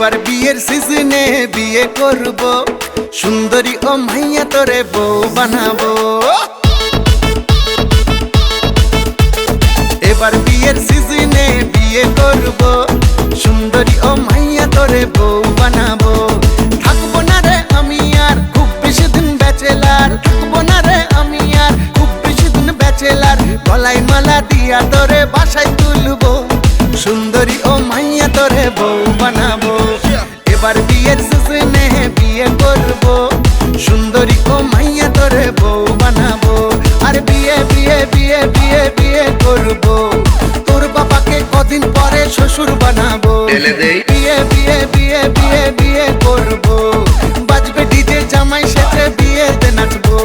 বিয়ের সিজনে বিয়ে করব। সুন্দরী ও মাইয়া তোরে বউ বানাবো। এবার বিয়ের সিজনে বিয়ে করব। সুন্দরী ও মাইয়া তোরে বউ বানাবো। থাকব না রে আমি আর, খুব বেশি দিন ব্যাচেলার। থাকব না রে আমি আর, খুব বেশি দিন ব্যাচেলার। গলায় মালা দিয়া তোরে বাসায় তুলবো। সুন্দরী ও মাইয়া তোরে বউ বানাবো। বিয়ে বিয়ে বিয়ে বিয়ে বিয়ে করব। বাজবে ডিজে জামাই, সেজে বিয়েতে নাচবো।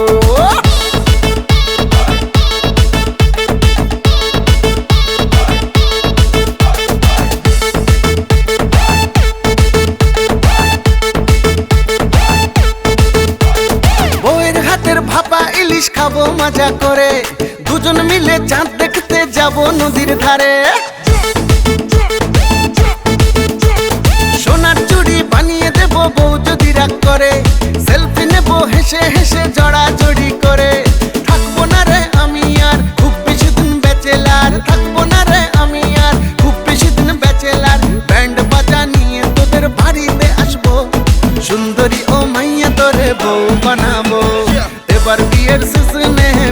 ভাপা ইলিশ খাব মজা করে। দুজন মিলে চাঁদ দেখতে যাব নদীর ধারে।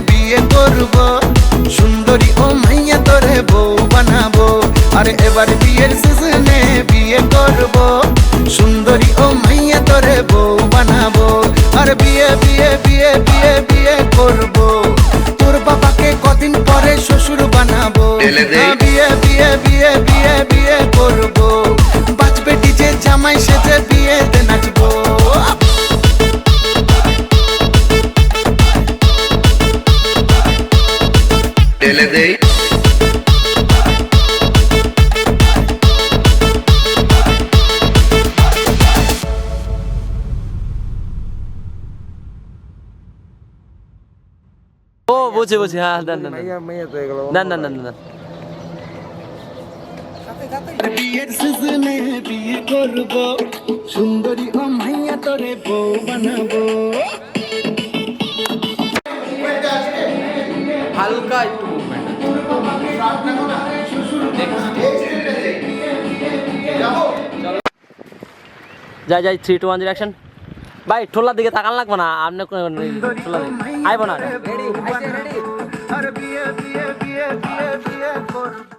বিয়ে করব। সুন্দরী ও মাইয়া তোরে বানাবো। আরে এবার বিয়ের সিজনে বিয়ে করব। সুন্দরী ও মাইয়া তোরে বউ বানাবো। আর বিয়ে বিয়ে বিয়ে বিয়ে বিয়ে করব। ঢেলে দেই ও বুঝছি বুঝছি হ্যাঁ দেন দেন দেন। দেন দেন দেন দেন। বিয়ের সিজনে বিয়ে করব। সুন্দরী ও মাইয়া তোরে বউ বানাবো। হালকা একটু। যাই যাই থ্রি টু ওয়ান ডিরেকশন ভাই ঠোলার দিকে তাকান লাগবে না আপনি ঠোলা আইব না